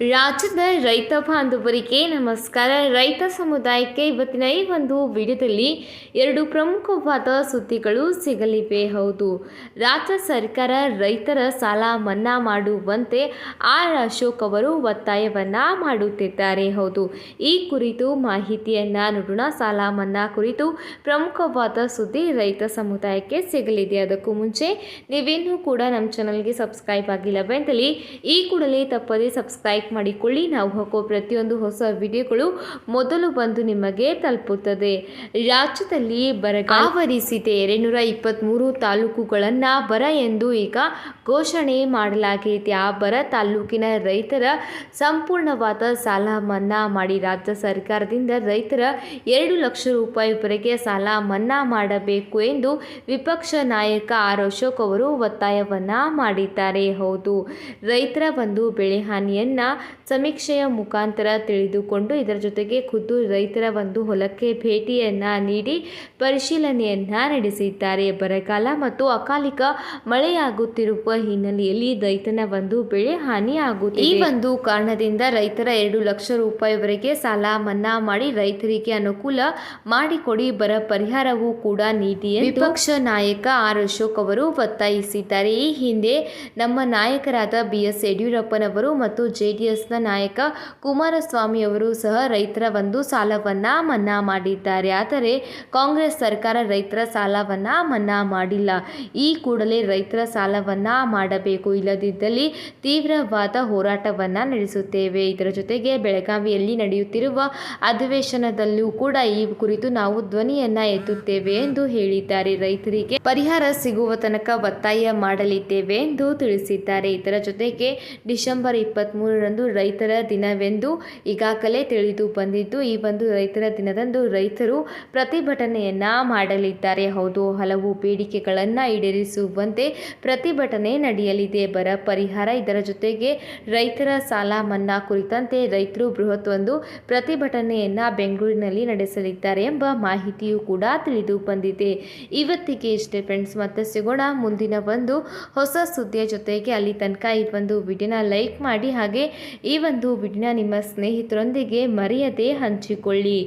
ರಾಜ್ಯದ ರೈತ ಬಾಂಧವರಿಗೆ ನಮಸ್ಕಾರ. ರೈತ ಸಮುದಾಯಕ್ಕೆ ಇವತ್ತಿನ ಈ ಒಂದು ವಿಡಿಯೋದಲ್ಲಿ ಎರಡು ಪ್ರಮುಖವಾದ ಸುದ್ದಿಗಳು ಸಿಗಲಿವೆ. ಹೌದು, ರಾಜ್ಯ ಸರ್ಕಾರ ರೈತರ ಸಾಲ ಮನ್ನಾ ಮಾಡುವಂತೆ ಆರ್ ಅಶೋಕ್ ಅವರು ಒತ್ತಾಯವನ್ನು ಮಾಡುತ್ತಿದ್ದಾರೆ. ಹೌದು, ಈ ಕುರಿತು ಮಾಹಿತಿಯನ್ನು ನೋಡೋಣ ಸಾಲ ಮನ್ನಾ ಕುರಿತು ಪ್ರಮುಖವಾದ ಸುದ್ದಿ ರೈತ ಸಮುದಾಯಕ್ಕೆ ಸಿಗಲಿದೆ. ಅದಕ್ಕೂ ಮುಂಚೆ ನೀವೇನೂ ಕೂಡ ನಮ್ಮ ಚಾನಲ್ಗೆ ಸಬ್ಸ್ಕ್ರೈಬ್ ಆಗಿಲ್ಲವೆಂದಲ್ಲಿ ಈ ಕೂಡಲೇ ತಪ್ಪದೇ ಸಬ್ಸ್ಕ್ರೈಬ್ ಮಾಡಿಕೊಳ್ಳಿ. ನಾವು ಹಾಕೋ ಪ್ರತಿಯೊಂದು ಹೊಸ ವಿಡಿಯೋಗಳು ಮೊದಲು ಬಂದು ನಿಮಗೆ ತಲುಪುತ್ತದೆ. ರಾಜ್ಯದಲ್ಲಿ ಬರಗಾಲ ಆವರಿಸಿದೆ. ಎರಡುನೂರ ಇಪ್ಪತ್ತ್ಮೂರು ತಾಲೂಕುಗಳನ್ನು ಬರ ಎಂದು ಈಗ ಘೋಷಣೆ ಮಾಡಲಾಗಿದೆ. ಆ ಬರ ತಾಲೂಕಿನ ರೈತರ ಸಂಪೂರ್ಣವಾದ ಸಾಲ ಮನ್ನಾ ಮಾಡಿ ರಾಜ್ಯ ಸರ್ಕಾರದಿಂದ ರೈತರ ಎರಡು ಲಕ್ಷ ರೂಪಾಯಿವರೆಗೆ ಸಾಲ ಮನ್ನಾ ಮಾಡಬೇಕು ಎಂದು ವಿಪಕ್ಷ ನಾಯಕ ಆರ್ ಅಶೋಕ್ ಅವರು ಒತ್ತಾಯವನ್ನು ಮಾಡಿದ್ದಾರೆ. ಹೌದು, ರೈತರ ಒಂದು ಬೆಳೆ ಹಾನಿಯನ್ನ ಸಮೀಕ್ಷೆಯ ಮುಖಾಂತರ ತಿಳಿದುಕೊಂಡು ಇದರ ಜೊತೆಗೆ ಖುದ್ದು ರೈತರ ಒಂದು ಹೊಲಕ್ಕೆ ಭೇಟಿಯನ್ನು ನೀಡಿ ಪರಿಶೀಲನೆಯನ್ನು ನಡೆಸಿದ್ದಾರೆ. ಬರಗಾಲ ಮತ್ತು ಅಕಾಲಿಕ ಮಳೆಯಾಗುತ್ತಿರುವ ಹಿನ್ನೆಲೆಯಲ್ಲಿ ರೈತನ ಒಂದು ಬೆಳೆ ಹಾನಿಯಾಗುತ್ತಿದೆ. ಈ ಒಂದು ಕಾರಣದಿಂದ ರೈತರ ಎರಡು ಲಕ್ಷ ರೂಪಾಯಿವರೆಗೆ ಸಾಲ ಮನ್ನಾ ಮಾಡಿ ರೈತರಿಗೆ ಅನುಕೂಲ ಮಾಡಿಕೊಡಿ ಬರ ಪರಿಹಾರವೂ ಕೂಡ ನೀಡಿ ವಿಪಕ್ಷ ನಾಯಕ ಆರ್ ಅಶೋಕ್ ಅವರು ಒತ್ತಾಯಿಸಿದ್ದಾರೆ. ಈ ಹಿಂದೆ ನಮ್ಮ ನಾಯಕರಾದ ಬಿ ಎಸ್ ಯಡಿಯೂರಪ್ಪನವರು ಮತ್ತು ಜೆಡಿಎಸ್ನ ನಾಯಕ ಕುಮಾರಸ್ವಾಮಿ ಅವರು ಸಹ ರೈತರ ಒಂದು ಸಾಲವನ್ನು ಮನ್ನಾ ಮಾಡಿದ್ದಾರೆ. ಆದರೆ ಕಾಂಗ್ರೆಸ್ ಸರ್ಕಾರ ರೈತರ ಸಾಲವನ್ನು ಮನ್ನಾ ಮಾಡಿಲ್ಲ. ಈ ಕೂಡಲೇ ರೈತರ ಸಾಲವನ್ನು ಮಾಡಬೇಕು. ಇಲ್ಲದಿದ್ದಲ್ಲಿ ತೀವ್ರವಾದ ಹೋರಾಟವನ್ನು ನಡೆಸುತ್ತೇವೆ. ಇದರ ಜೊತೆಗೆ ಬೆಳಗಾವಿಯಲ್ಲಿ ನಡೆಯುತ್ತಿರುವ ಅಧಿವೇಶನದಲ್ಲೂ ಕೂಡ ಈ ಕುರಿತು ನಾವು ಧ್ವನಿಯನ್ನ ಎತ್ತುತ್ತೇವೆ ಎಂದು ಹೇಳಿದ್ದಾರೆ. ರೈತರಿಗೆ ಪರಿಹಾರ ಸಿಗುವ ತನಕ ಒತ್ತಾಯ ಮಾಡಲಿದ್ದೇವೆ ಎಂದು ತಿಳಿಸಿದ್ದಾರೆ. ಇದರ ಜೊತೆಗೆ ಡಿಸೆಂಬರ್ ಇಪ್ಪತ್ತ್ಮೂರರಂದು ರೈತರ ದಿನವೆಂದು ಈಗಾಗಲೇ ತಿಳಿದು ಬಂದಿದ್ದು, ಈ ಒಂದು ರೈತರ ದಿನದಂದು ರೈತರು ಪ್ರತಿಭಟನೆಯನ್ನು ಮಾಡಲಿದ್ದಾರೆ. ಹೌದು, ಹಲವು ಬೇಡಿಕೆಗಳನ್ನು ಈಡೇರಿಸುವಂತೆ ಪ್ರತಿಭಟನೆ ನಡೆಯಲಿದೆ. ಬರ ಪರಿಹಾರ, ಇದರ ಜೊತೆಗೆ ರೈತರ ಸಾಲ ಮನ್ನಾ ಕುರಿತಂತೆ ರೈತರು ಬೃಹತ್ ಒಂದು ಪ್ರತಿಭಟನೆಯನ್ನು ಬೆಂಗಳೂರಿನಲ್ಲಿ ನಡೆಸಲಿದ್ದಾರೆ ಎಂಬ ಮಾಹಿತಿಯೂ ಕೂಡ ತಿಳಿದು ಬಂದಿದೆ. ಇವತ್ತಿಗೆ ಇಷ್ಟೇ ಫ್ರೆಂಡ್ಸ್ ಮತ್ತೆ ಸಿಗೋಣ ಮುಂದಿನ ಒಂದು ಹೊಸ ಸುದ್ದಿಯ ಜೊತೆಗೆ. ಅಲ್ಲಿ ತನಕ ಈ ಒಂದು ವಿಡಿಯೋನ ಲೈಕ್ ಮಾಡಿ, ಹಾಗೆ ಈ ಒಂದು ವಿಡಿಯೋನ ನಿಮ್ಮ ಸ್ನೇಹಿತರೊಂದಿಗೆ ಮರೆಯದೆ ಹಂಚಿಕೊಳ್ಳಿ.